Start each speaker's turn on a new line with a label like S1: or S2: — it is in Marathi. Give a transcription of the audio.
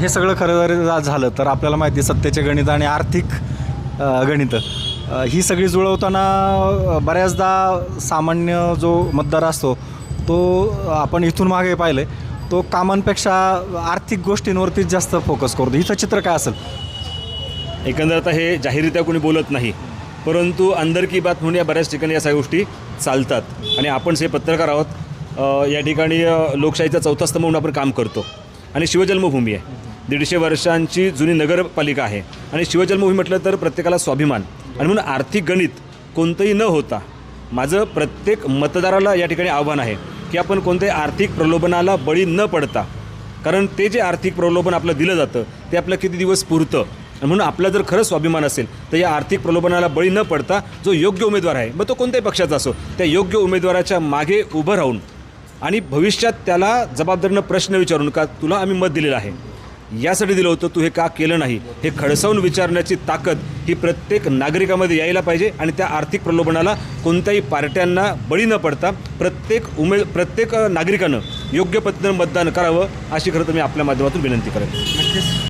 S1: हे सगळं खरं जरी झालं तर आपल्याला माहिती आहे सत्तेचे गणित आणि आर्थिक गणित. गणितं ही सगळी जुळवताना बऱ्याचदा सामान्य जो मतदार असतो तो आपण इथून मागे पाहिलं तो कामांपेक्षा आर्थिक गोष्टींवरतीच जास्त फोकस करतो. हिचं चित्र काय असेल?
S2: एकंदर आता हे जाहीररित्या कोणी बोलत नाही परंतु अंदर की बात म्हणून या बऱ्याच ठिकाणी या सगळ्या गोष्टी चालतात. आणि आपण जे पत्रकार आहोत या ठिकाणी लोकशाहीचा चौथा स्तंभ म्हणून आपण काम करतो. आणि शिवजन्मभूमी आहे. दीडशे वर्षांची जुनी नगरपालिका आहे. आणि शिवजन्मभूमी म्हटलं तर प्रत्येकाला स्वाभिमान. आणि म्हणून आर्थिक गणित कोणतंही न होता माझं प्रत्येक मतदाराला या ठिकाणी आव्हान आहे की आपण कोणत्याही आर्थिक प्रलोभनाला बळी न पडता कारण ते जे आर्थिक प्रलोभन आपलं दिलं जातं ते आपलं किती दिवस पुरतं? म्हणून आपला जर खरंच स्वाभिमान असेल तर या आर्थिक प्रलोभनाला बळी न पडता जो योग्य उमेदवार आहे मग तो कोणत्याही पक्षाचा असो त्या योग्य उमेदवाराच्या मागे उभं राहून आणि भविष्यात त्याला जबाबदारीनं प्रश्न विचारून का तुला आम्ही मत दिलेलं आहे? यासाठी दिलं होतं तू हे का केलं नाही? हे खडसावून विचारण्याची ताकद ही प्रत्येक नागरिकामध्ये यायला पाहिजे आणि त्या आर्थिक प्रलोभनाला कोणत्याही पार्ट्यांना बळी न पडता प्रत्येक उमेद प्रत्येक नागरिकानं योग्य पद्धतीनं मतदान करावं अशी खरं तर मी आपल्या माध्यमातून विनंती करेन.